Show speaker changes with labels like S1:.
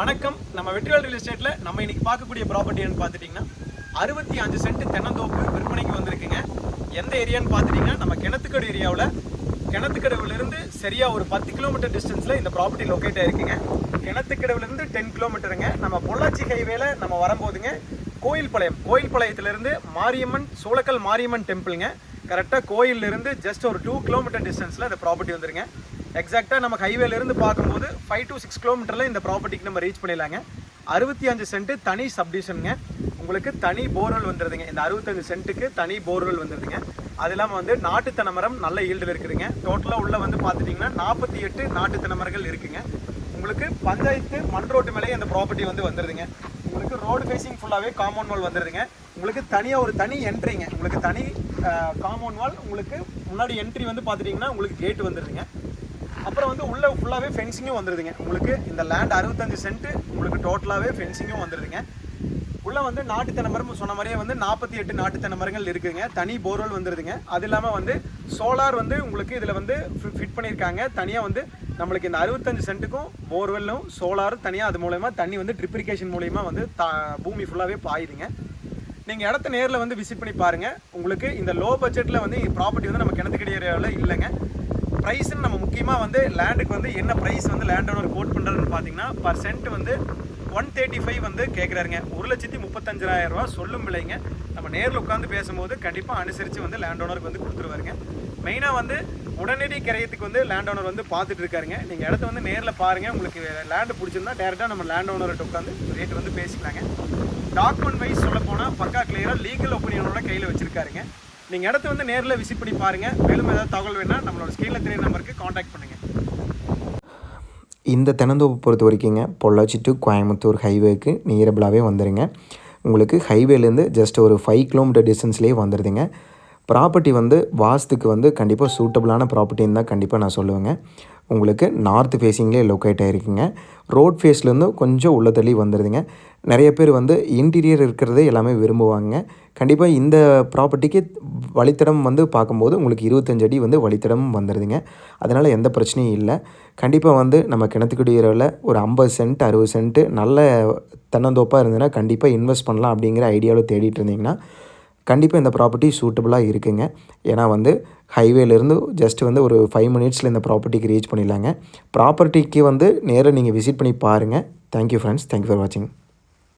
S1: வணக்கம். நம்ம வெற்றிவேல் ரியல் எஸ்டேட்ல நம்ம இன்னைக்கு பார்க்கக்கூடிய ப்ராப்பர்ட்டின்னு பார்த்துட்டிங்கன்னா அறுபத்தி அஞ்சு சென்ட் தென்னந்தோப்பு விற்பனைக்கு வந்திருக்குங்க. எந்த ஏரியான்னு பார்த்துட்டிங்கன்னா நம்ம கிணத்துக்கடு ஏரியாவில் கிணத்துக்கடவுலேருந்து சரியாக ஒரு பத்து கிலோமீட்டர் டிஸ்டன்ஸில் இந்த ப்ராப்பர்ட்டி லொக்கேட் ஆயிருக்குங்க. கிணத்துக்கடவுலேருந்து டென் கிலோமீட்டருங்க நம்ம பொள்ளாச்சி ஹைவேல நம்ம வரும்போதுங்க கோயில்பாளையம். கோயில்பாளையத்திலிருந்து மாரியம்மன் சோளக்கல் மாரியம்மன் டெம்பிளுங்க கரெக்டாக கோயிலிருந்து ஜஸ்ட் ஒரு டூ கிலோமீட்டர் டிஸ்டன்ஸில் இந்த ப்ராப்பர்ட்டி வந்துருங்க. எக்ஸாக்டாக நம்ம ஹைவேலேருந்து பார்க்கும்போது ஃபைவ் டு சிக்ஸ் கிலோமீட்டரில் இந்த ப்ராப்பர்ட்டிக்கு நம்ம ரீச் பண்ணிடலாங்க. அறுபத்தி அஞ்சு சென்ட்டு தனி சப்டிஷனுங்க உங்களுக்கு தனி போர்வெல் வந்துடுதுங்க இந்த அறுபத்தஞ்சு சென்ட்டுக்கு தனி போர்வெல் வந்துடுதுங்க அது இல்லாமல் வந்து நாட்டு மரம் நல்ல ஈல்டில் இருக்குதுங்க. டோட்டலாக உள்ளே வந்து பார்த்துட்டிங்கன்னா நாற்பத்தி எட்டு நாட்டு தென்னை மரங்கள் இருக்குங்க. உங்களுக்கு பஞ்சாயத்து மண் ரோட்டு மேலேயே இந்த ப்ராப்பர்ட்டி வந்து வந்துடுதுங்க உங்களுக்கு ரோடு ஃபேஸிங் ஃபுல்லாகவே காம்பவுண்ட் வால் வந்துடுதுங்க உங்களுக்கு தனியாக ஒரு தனி என்ட்ரிங்க உங்களுக்கு தனி காம்பவுண்ட் வால் உங்களுக்கு முன்னாடி என்ட்ரி வந்து பார்த்துட்டிங்கன்னா உங்களுக்கு கேட் வந்துடுதுங்க அப்புறம் வந்து உள்ளே ஃபுல்லாகவே ஃபென்சிங்கும் வந்துடுதுங்க உங்களுக்கு இந்த லேண்ட் அறுபத்தஞ்சு சென்ட் உங்களுக்கு டோட்டலாகவே ஃபென்சிங்கும் வந்துடுதுங்க உள்ளே வந்து நாட்டு மரம் சொன்ன மாதிரியே வந்து நாற்பத்தி எட்டு நாட்டு தென்னை மரங்கள் தனி போர்வெல் வந்துடுதுங்க அது இல்லாமல் வந்து சோலார் வந்து உங்களுக்கு இதில் வந்து ஃபிட் பண்ணியிருக்காங்க தனியாக வந்து நம்மளுக்கு இந்த அறுபத்தஞ்சு சென்ட்டுக்கும் போர்வெல்லும் சோலாரும் தனியாக அது மூலயமா தண்ணி வந்து ட்ரிப்ரிகேஷன் மூலயமா வந்து தா பூமி ஃபுல்லாகவே பாயுதுங்க. நீங்கள் இடத்த நேரில் வந்து விசிட் பண்ணி பாருங்கள் உங்களுக்கு இந்த லோ பட்ஜெட்டில் வந்து ப்ராப்பர்ட்டி வந்து நம்ம கிணத்துக்கடி இல்லைங்க. ப்ரைஸ்ன்னு நம்ம முக்கியமாக வந்து லேண்டுக்கு வந்து என்ன ப்ரைஸ் வந்து லேண்ட் ஓனர் கோட் பண்ணுறதுன்னு பார்த்தீங்கன்னா பர் சென்ட் வந்து ஒன் தேர்ட்டி ஃபைவ் வந்து கேட்குறாருங்க ஒரு லட்சத்தி முப்பத்தஞ்சாயிரம் ரூபா சொல்லும் விலைங்க. நம்ம நேரில் உட்காந்து பேசும்போது கண்டிப்பாக அனுசரித்து வந்து லேண்ட் ஓனருக்கு வந்து கொடுத்துருவாருங்க. மெயினாக வந்து உடனடி கிரயத்துக்கு வந்து லேண்ட் ஓனர் வந்து பார்த்துட்டு இருக்காருங்க. நீங்கள் இடத்த வந்து நேரில் பாருங்கள் உங்களுக்கு லேண்டு பிடிச்சிருந்தா டேரெக்டாக நம்ம லேண்ட் ஓனர்கிட்ட உட்காந்து ரேட் வந்து பேசிக்கலாங்க. டாக்குமெண்ட் வைஸ் சொல்ல போனால் பக்கா கிளியராக லீகல் ஒப்பீனியனோட கையில் வச்சுருக்காருங்க. நீங்கள் இடத்த வந்து நேரில் விசிட் பண்ணி பாருங்கள் மேலும் ஏதாவது தகவல் வேணால் நம்மளோட ஸ்க்ரீனில் தெரிய நம்பருக்கு காண்டாக்ட் பண்ணுங்கள்
S2: இந்த தென்னந்தோப்பு பொறுத்த வரைக்குங்க பொள்ளாச்சி டு கோயம்புத்தூர் ஹைவேக்கு நியரபிளாகவே வந்துடுங்க உங்களுக்கு ஹைவேலேருந்து ஜஸ்ட் ஒரு ஃபைவ் கிலோமீட்டர் டிஸ்டன்ஸ்லேயே வந்துடுதுங்க ப்ராப்பர்ட்டி வந்து வாஸ்துக்கு வந்து கண்டிப்பாக சூட்டபிளான ப்ராப்பர்ட்டின்னு தான் கண்டிப்பாக நான் சொல்லுவேங்க. உங்களுக்கு நார்த் ஃபேஸிங்லேயே லொக்கேட் ஆகிருக்குங்க ரோட் ஃபேஸ்லேருந்து கொஞ்சம் உள்ள தள்ளி வந்துடுதுங்க நிறைய பேர் வந்து இன்டீரியர் இருக்கிறதே எல்லாமே விரும்புவாங்க. கண்டிப்பாக இந்த ப்ராப்பர்ட்டிக்கு வழித்தடம் வந்து பார்க்கும்போது உங்களுக்கு இருபத்தஞ்சு அடி வந்து வழித்தடம் வந்துடுதுங்க அதனால் எந்த பிரச்சனையும் இல்லை. கண்டிப்பாக வந்து நம்ம கிணத்துக்குடியில் ஒரு ஐம்பது சென்ட் அறுபது சென்ட்டு நல்ல தென்னந்தோப்பாக இருந்ததுன்னா கண்டிப்பாக இன்வெஸ்ட் பண்ணலாம் அப்படிங்கிற ஐடியாவில் தேடிட்டு இருந்தீங்கன்னா கண்டிப்பாக இந்த ப்ராப்பர்ட்டி சூட்டபுளாக இருக்குங்க. ஏன்னா வந்து ஹைவேலேருந்து ஜஸ்ட் வந்து ஒரு ஃபைவ் மினிட்ஸில் இந்த ப்ராப்பர்ட்டிக்கு ரீச் பண்ணிடலாங்க. ப்ராப்பர்ட்டிக்கு வந்து நேராக நீங்கள் விசிட் பண்ணி பாருங்கள் தேங்க்யூ ஃப்ரெண்ட்ஸ் தேங்க்யூ ஃபார் வாட்சிங்